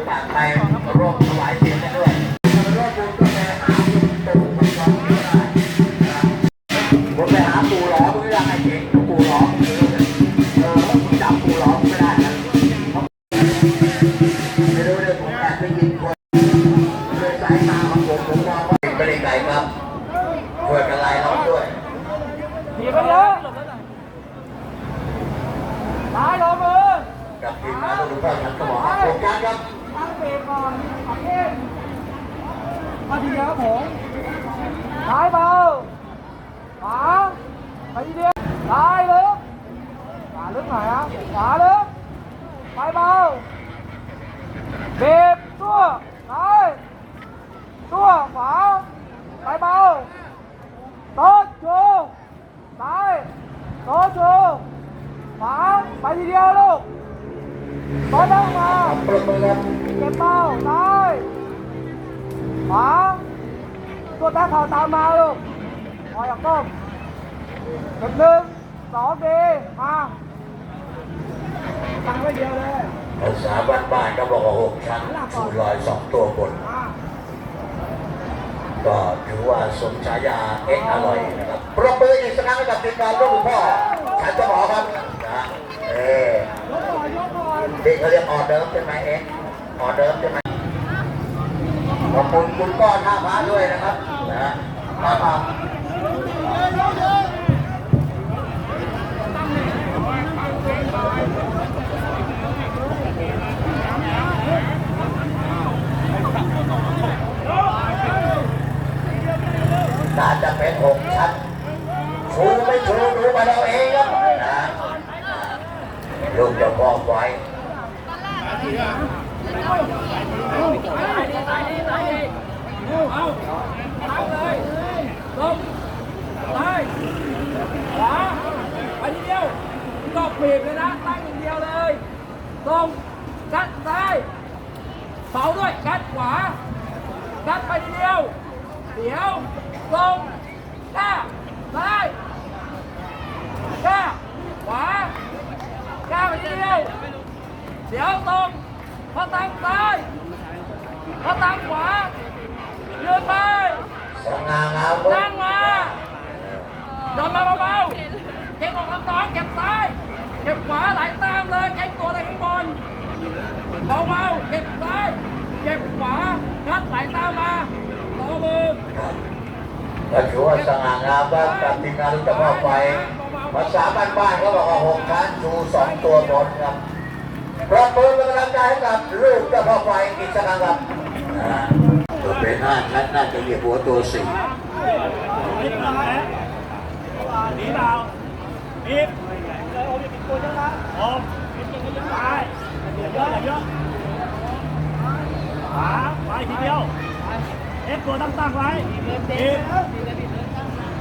อกาสไปร่วมถวายเสียงกันด้วยร่วมบุญก็ไปหาบุญตู่บุญร้องก็ได้นะครับผมไปหาปู่หลอไม่ได้ไอ้เก่งปู่หลอเออผมจำปู่หลอไม่ได้นะไม่รู้เลยผมแอบไปยินคนด้วยสายตาของผมผมมองว่าไม่ได้ไกลครับช่วยกันไล่น้องด้วยถีบไปเยอะซ้ายลงมือกับทีมงานทุกท่านครับก็บอกว่าโครงการครับ เบรกก่อนขับเองมาทีเดียวครับผมซ้ายเบาขวาไปทีเดียวซ้ายลึกขวาลึกหน่อยครับขวาลึก หนึ่งสองดีมาตั้งไว้เดียวเลยภาษาบ้านๆก็บอกว่าหกชั้นชูลอยสองตัวบน ก็ถือว่าสมฉายาเอ็กอร่อยนะครับปรบมืออีกสักครั้งให้กับทีมงานลูกพ่อฉันจะบอกครับนะเออนี่เขาเรียกออเดิร์ฟใช่ไหมเอ็กออเดิร์ฟใช่ไหมขอบคุณคุณก้อนท่าพระด้วยนะครับนะท่าพระ น่าจะเป็นหกชั้นชูไม่ชูดูมาเราเองครับนะลูกจะพ่อไว้ลงซ้ายขวาไปทีเดียว ก็เบรกเลยนะตั้งอย่างเดียวเลยตรงกัดซ้ายเสาด้วยกัดขวากัดไปเดียวเดี๋ยวลงก้าซ้ายก้าขวาก้าไปทีเดียว เดี๋ยวตรงพอตั้งซ้ายพอตั้งขวายืนไป สง่างามครับ นั่งมาเดินมาเบาๆเก็บออกลำต้องเก็บซ้าย เก็บขวาไหลตามเลยเก็บตัวในข้างบนเบาๆเก็บซ้าย เก็บขวางัดไหลตามมาต่อมือ ก็ถือว่าสง่างามครับกับทีมงานลูกเจะพ่อไฟภาษาบ้านๆเขาบอกว่าหกชั้นชูสองตัวบนครับปรบมือเป็นกำลังใจให้กับลูกเจ้าพ่อไฟอีกสักครั้งครับนะตัวเป็นห้าชั้นน่าจะเหยียบหัวตัวสี่หนีเปล่าหนีเลยโอ้ยปิดตัวจังละโอ้ปิดตัวจังตายอย่าเยอะอย่าเยอะขวาไปทีเดียวเอฟตัวตั้งตั้งไว้ปิดเลิกเลยซ้ายขวาไปไปครับไปขวายืนไปอัพไอ้แล้วตั้งคอเหยียบ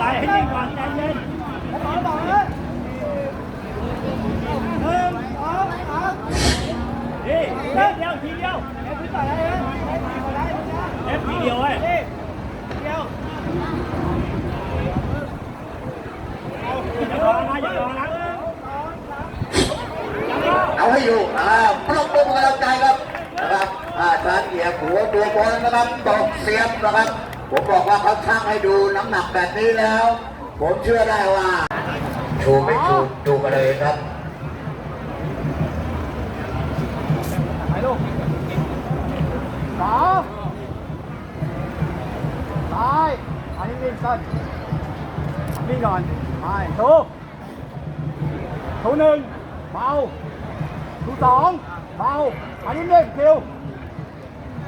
ไม่เป็นไรให้นิ่งก่อนใจเย็นต่อต่อเลยหนึ่งสองสามนี่เดียวทีเดียวเอฟต่อได้เลยเอฟทีเดียวเว้ยเดียวอย่ารอนะอย่ารอนะอย่ารอเอาให้อยู่อ่าปรบมือเป็นกำลังใจครับนะครับอ่าชันเหยียบหัวตัวบนนะครับตกเสียบนะครับ ผมบอกว่าเขาช่างให้ดูน้ำหนักแบบนี้แล้ว ผมเชื่อได้ว่า ชูไม่ชูดูมาเลยครับไปลูกสองซ้ายอันนี้วิ่งต้นวิ่งก่อนไปถูกถูหนึ่งเบาถูสองเบาอันนี้เล่นคิว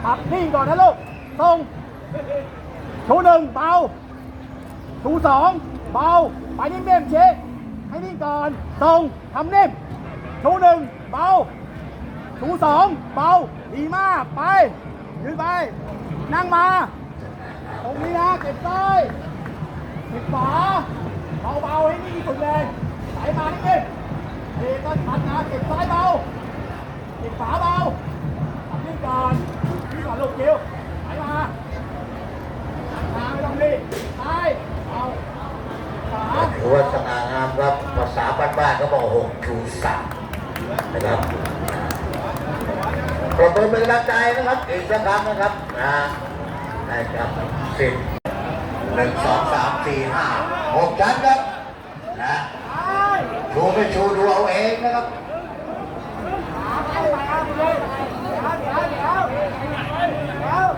ขับนิ่งก่อนนะลูกตรง ถูหนึ่งเบาถูสองเบา ไปนิ่มๆเชคให้นิ่งก่อนตรงทำนิ่มถูหนึ่งเบา ชูสองเบา ดีมากไป ยืนไป นั่งมา ตรงนี้นะเก็บซ้ายเก็บขวาเบาๆให้นี่ที่สุดเลยไหลมานิดนึงเด็กก็ชัดนะเก็บซ้ายเบา เก็บขวาเบาทำนี่งก่อนนี่ก่อนลูกเกียว ถือว่าสง่างามครับภาษาบ้านๆก็บอกหกชูสามนะครับปรบมือเป็นกำลังใจนะครับ อีกสักครั้งนะครับนะได้ครับสิบหนึ่งสองสามสี่ห้าหกชั้นครับนะชูไม่ชูดูเอาเองนะครับเดี๋ยวเดี๋ยวเดี๋ยว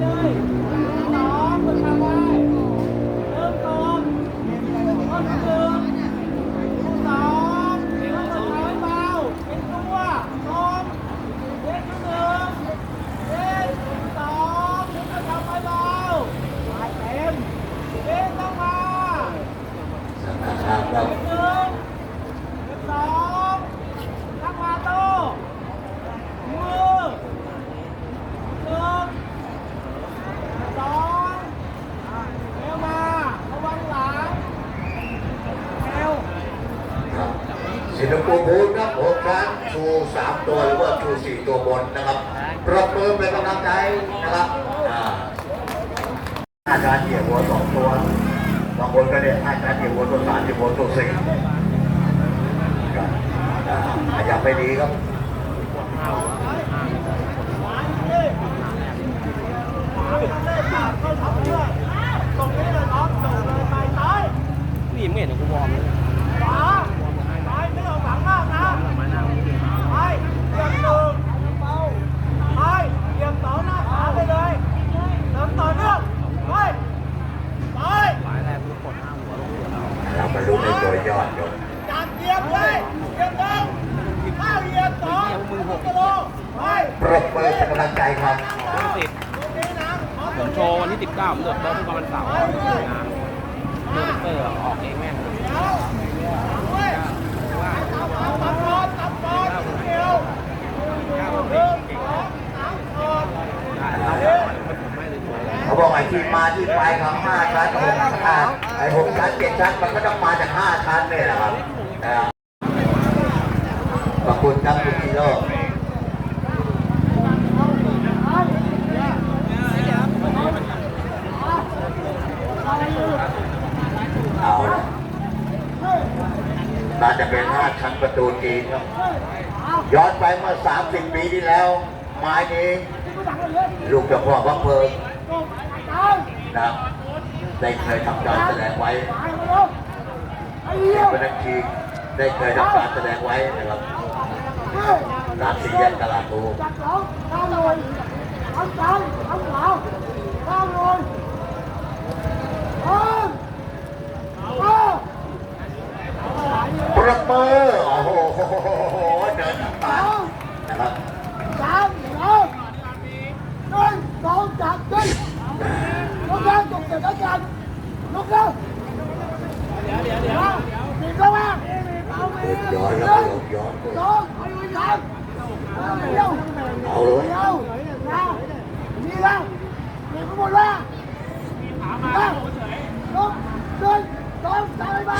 nine. บางคนก็เรียกอาจารย์เหยียบนตัวสามเหยียบนตัวสี่ครับอ่าขยับไปดีครับนี่ไม่เห็นกูวอร์มเลย ขวาไปไม่ออกหลังมากนะไปเหยียบหนึ่งไปเหยียบสองหน้าขาไปเลยเดินต่อเนื่องไปไป หลายแรงกูกดห้าหัวลงหัวเรา เรามาลุ้นในตัวยอดยน จากเหยียบเลยเหยียบหนึ่งข้าวเหยียบสองกิโลไป ปรบมือเป็นกำลังใจครับ วันสิบ ตรงนี้นะขอ ผมโชว์วันที่สิบเก้าผมเดือดเริ่มทุกวันเสาร์งานเดอร์เตอร์ออกเองแม่ง เดี๋ยวด้วยตับเอาตับก่อนตับก่อนเดียวหนึ่งสองสามก่อน เราไม่เลยตัว เขาบอกไอ้ที่มาที่ ไปของห้าชั้นหกชั้นไอ้หกชั้นเจ็ดชั้นมันก็ต้องมาจากห้าชั้นเนี่ยแหละครับขอบคุณครับคุณฮีโร่เอาละน่าจะเป็นห้าชั้นประตูจีนครับย้อนไปเมื่อ30ปีที่แล้ว ไม้นี้ ลูกเจ้าพ่อพระเพิง นะได้เคยทำการแสดงไว้เป็นนักทีได้เคยทำการแสดงไว้นะครับตามสี่แยกตลาดภูจัดสองข้าวเลยทั้งซ้ายทั้งขวาข้าวเลยพร้อมเอาปรบมือโอ้โหเดินทางผ่านนะครับ เขาจับลุกแล้วเดี๋ยวเดี๋ยวเดี๋ยวหนีเข้ามาย้อนแล้วย้อนสองไปวิ่งทางเร็วเอาเลยเร็วนะนี่แล้วหนีไปหมดแล้วลุกเดินสองสามไป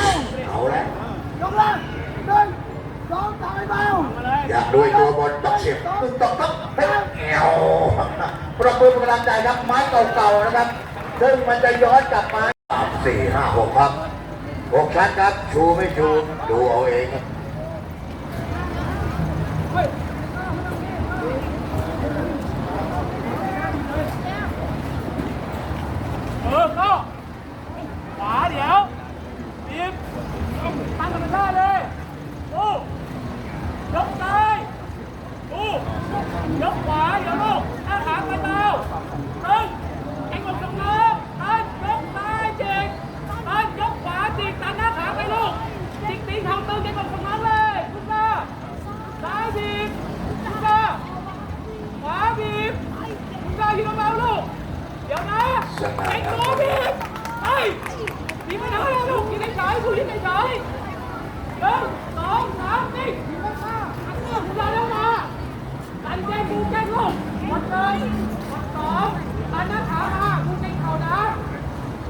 เอาแล้วลุกแล้วเดินสองสามไปอยากด้วยตัวบอลตกเสียบตึ้งตกตกเฮ้ยเอวประมือกำลังใจครับไม้เก่าๆนะครับ ซึ่งมันจะย้อนกลับมาสามสี่ห้าหกครับหกชั้นครับ ชูไม่ชู ดูเอาเองครับเออก็ขวาเดี๋ยวบีบตั้งธรรมชาติเลยดูยกซ้ายดูยกขวาเดี๋ยวลูกหน้าขาไปเบาตึงไอ้กดตรงน้องตันยกซ้ายจิกตันยกขวาจิกตันหน้าขาไปลูกจิกตีนเข่าตึงไอ้กดตรงน้องเลยขึ้นมาซ้ายบีบขึ้นมาขวาบีบขึ้นมาอยู่เบาๆลูก เดี๋ยวนะไอ้ตัวพี่ไอ้พี่ไม่ได้แล้วลูกยิงในสายกูยิงในสายหนึ่งสองสามสี่ยิงไม่ฆ่าอันนี้คุณได้แล้วมาตันแจ้งกูแจ้งลูกหมดเลยหมดสองตันหน้าขามากูแจ้งเข่านะ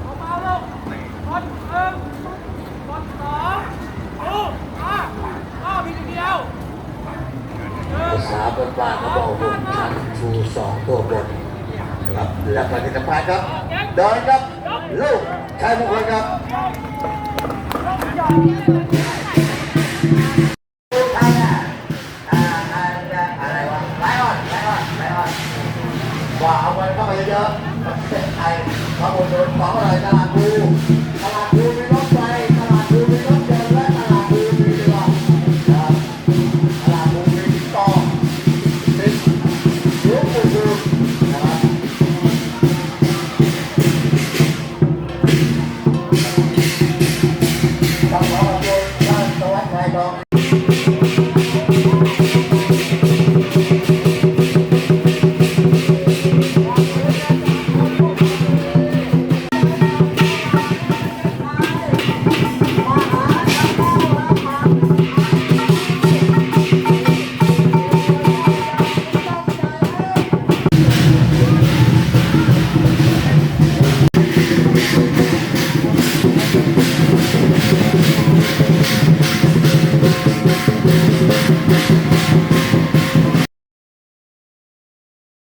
เอามาลูกหมดหนึ่งหมดสองลูกมาก็มีทีเดียวหนึ่ง ภาษาบ้านๆเขาบอกหกชั้นชู สองตัวบนครับและปฏิทินพานครับเดินครับ ลูกชายมงคลครับ